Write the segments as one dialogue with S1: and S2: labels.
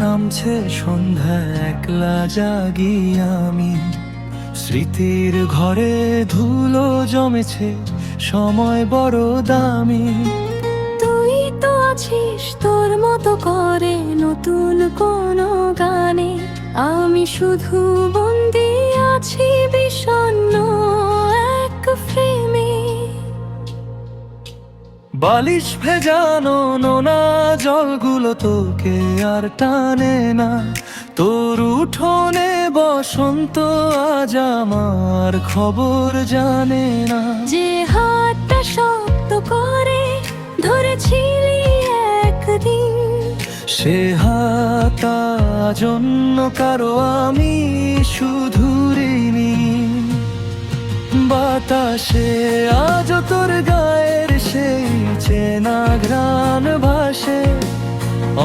S1: নামছে সন্ধ্যা একলা জাগি আমি। স্মৃতির ঘরে ধুলো জমেছে, সময় বড় দামি।
S2: তুই তো আছিস তোর মতো করে নতুন কোন গানে। আমি শুধু বন্দি আছি
S1: বালিশ ভেজানো নোনা জলগুলো তোকে আর টানে না। তোর উঠোনে বসন্ত আজ আমার খবর জানে না।
S2: যে হাতটা শক্ত করে ধরেছিলি একদিন।
S1: সে হাতা জন্য কারও আমি শুধু ঋণী। বাতাসে আজ তোর গায়ের চেনা ঘ্রাণ ভাসে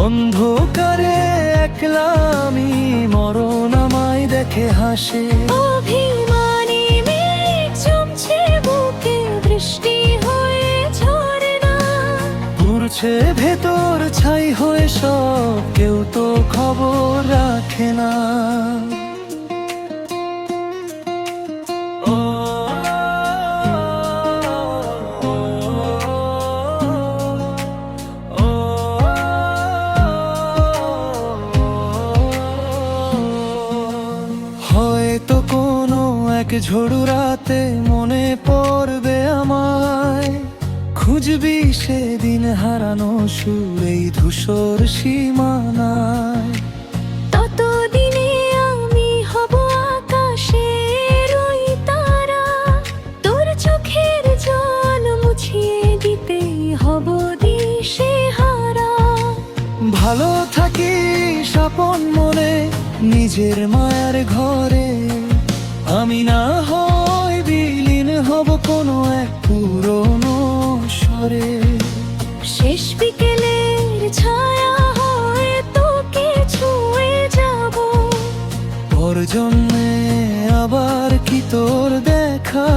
S1: অন্ধকারে একলা আমি মরণ আমায় দেখে হাসে।
S2: অভিমানী মেঘ জমছে বুকে বৃষ্টি হয়ে ঝরে না।
S1: ভেতর ছাই হয়ে সব কেউ তো খবর রাখে না। এক ঝড়ু রাতে মনে পড়বে আমায়। খুঁজবি সেদিন হারানো সুর এই ধূসর সীমানায়।
S2: ততদিনে আমি হব আকাশের ওই তারা। তোর চোখের জল মুছিয়ে দিতে হব দিশে হারা।
S1: ভালো থাকি স্বপন মনে নিজের মায়ার ঘরে। আমি না হয় বিলীন হব কোনো এক পুরনো স্বরে।
S2: শেষ বিকেলের ছায়া হয়ে তোকে ছুঁয়ে যাব।
S1: পরজন্মে আবার কি তোর দেখা?